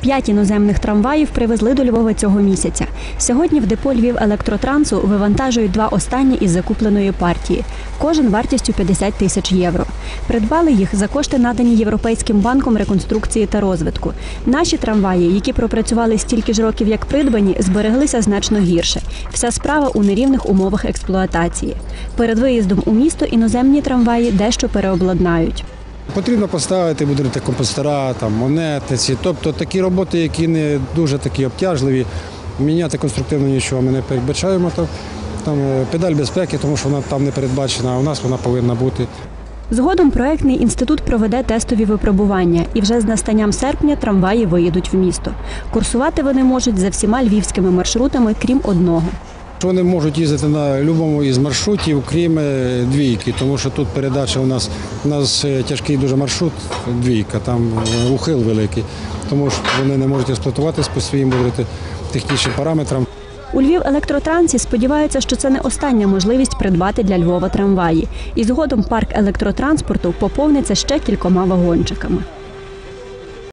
П'ять іноземних трамваїв привезли до Львова цього місяця. Сьогодні в депо Львів електротрансу вивантажують два останні із закупленої партії. Кожен вартістю 50 тисяч євро. Придбали їх за кошти, надані Європейським банком реконструкції та розвитку. Наші трамваї, які пропрацювали стільки ж років, як придбані, збереглися значно гірше. Вся справа у нерівних умовах експлуатації. Перед виїздом у місто іноземні трамваї дещо переобладнають. Потрібно поставити будинки компостера, там, монети, ці. тобто такі роботи, які не дуже такі обтяжливі. Міняти конструктивно нічого ми не передбачаємо. Там, там е, педаль безпеки, тому що вона там не передбачена, а у нас вона повинна бути. Згодом проектний інститут проведе тестові випробування, і вже з настанням серпня трамваї виїдуть в місто. Курсувати вони можуть за всіма львівськими маршрутами, крім одного. Вони можуть їздити на будь-якому із маршрутів, крім е, двійки, тому що тут передача у нас у нас е, тяжкий дуже маршрут, двійка, там е, ухил великий, тому що вони не можуть експлуатуватись по своїм говорити, технічним параметрам. У Львів електротрансі сподіваються, що це не остання можливість придбати для Львова трамваї. І згодом парк електротранспорту поповниться ще кількома вагончиками.